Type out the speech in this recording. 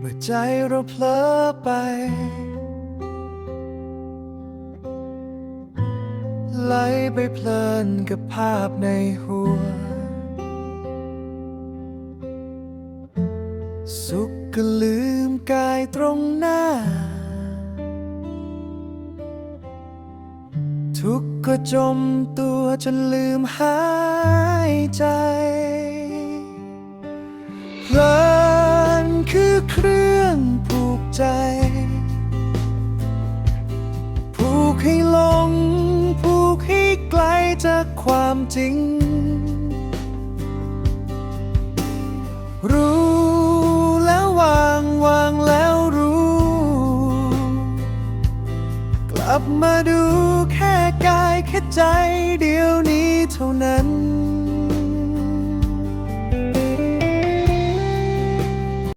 เมื่อใจเราเพลอไป ไหลไปเพลินกับภาพในหัว สุขก็ลืมกายตรงหน้า ทุกข์ก็จมตัวจนลืมหายใจ ใจ ผูกให้ลง ผูกให้ไกลจากความจริง รู้แล้ววางวางแล้วรู้ กลับมาดูแค่กายแค่ใจเดียวนี้เท่านั้น